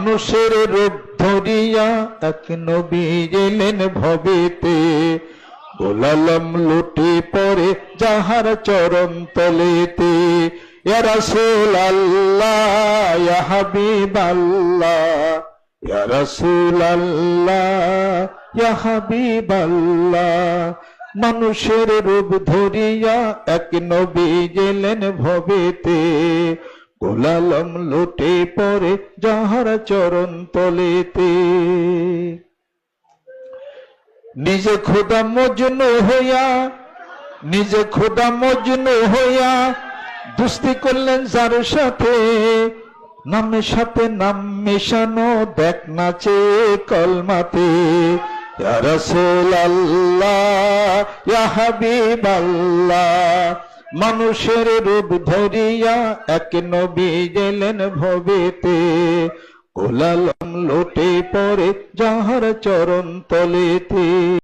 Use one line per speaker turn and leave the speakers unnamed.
মানুষের রূপ ধরিয়া এক নবী এলেন ভবেতে। গোলালম লুটে পরে যাহার চরণ তলেতে। ইয়া রাসূল আল্লাহ, ইয়া হাবিব আল্লাহ, ইয়া রাসূল আল্লাহ, ইয়া হাবিব আল্লাহ। মানুষের রূপ ধরিয়া এক নবী গেলেন ভবেতে। গোলালম লোটে পরে যাহার চরণ তলেতে। নিজে খোদা মজনু হইয়া, নিজে খোদা মজনু হইয়া দুস্তি করলেন যার সাথে। নামের সাথে নাম মেশানো দেখ নাচে কলমাতে। ইয়া রাসূলুল্লাহ, ইয়া হাবিবাল্লাহ মানুষের রূপ ধরিয়া এক নবী গেলেন ভবেতে। কোলালম লোটে পরে যাহার চরণ তলেতে।